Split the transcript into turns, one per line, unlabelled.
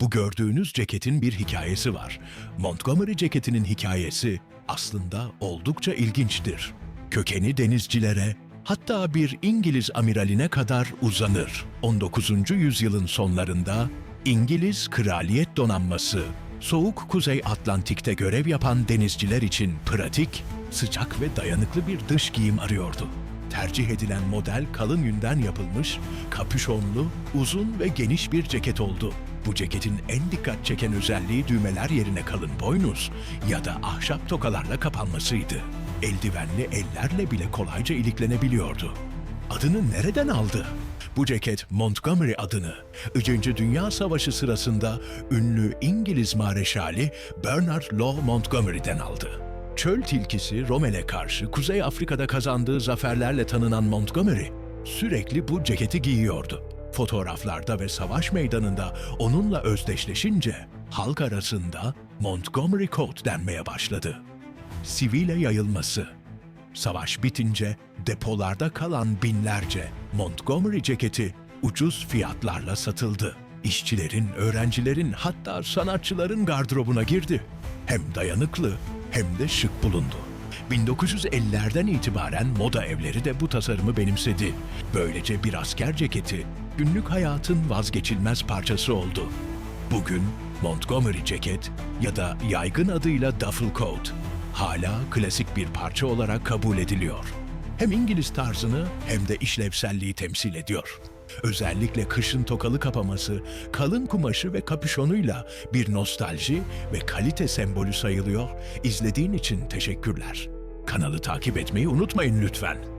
Bu gördüğünüz ceketin bir hikayesi var. Montgomery ceketinin hikayesi aslında oldukça ilginçtir. Kökeni denizcilere, hatta bir İngiliz amiraline kadar uzanır. 19. yüzyılın sonlarında İngiliz Kraliyet Donanması, soğuk Kuzey Atlantik'te görev yapan denizciler için pratik, sıcak ve dayanıklı bir dış giyim arıyordu. Tercih edilen model kalın yünden yapılmış, kapüşonlu, uzun ve geniş bir ceket oldu. Bu ceketin en dikkat çeken özelliği düğmeler yerine kalın boynuz ya da ahşap tokalarla kapanmasıydı. Eldivenli ellerle bile kolayca iliklenebiliyordu. Adını nereden aldı? Bu ceket Montgomery adını 3. Dünya Savaşı sırasında ünlü İngiliz mareşali Bernard Law Montgomery'den aldı. Çöl tilkisi Rommel'e karşı Kuzey Afrika'da kazandığı zaferlerle tanınan Montgomery sürekli bu ceketi giyiyordu. Fotoğraflarda ve savaş meydanında onunla özdeşleşince halk arasında Montgomery Coat denmeye başladı. Sivile yayılması Savaş bitince depolarda kalan binlerce Montgomery ceketi ucuz fiyatlarla satıldı. İşçilerin, öğrencilerin hatta sanatçıların gardırobuna girdi. Hem dayanıklı hem de şık bulundu. 1950'lerden itibaren moda evleri de bu tasarımı benimsedi. Böylece bir asker ceketi günlük hayatın vazgeçilmez parçası oldu. Bugün Montgomery ceket ya da yaygın adıyla duffel coat hala klasik bir parça olarak kabul ediliyor. Hem İngiliz tarzını hem de işlevselliği temsil ediyor. Özellikle kışın tokalı kapaması, kalın kumaşı ve kapüşonuyla bir nostalji ve kalite sembolü sayılıyor. İzlediğin için teşekkürler. Kanalı takip etmeyi unutmayın lütfen.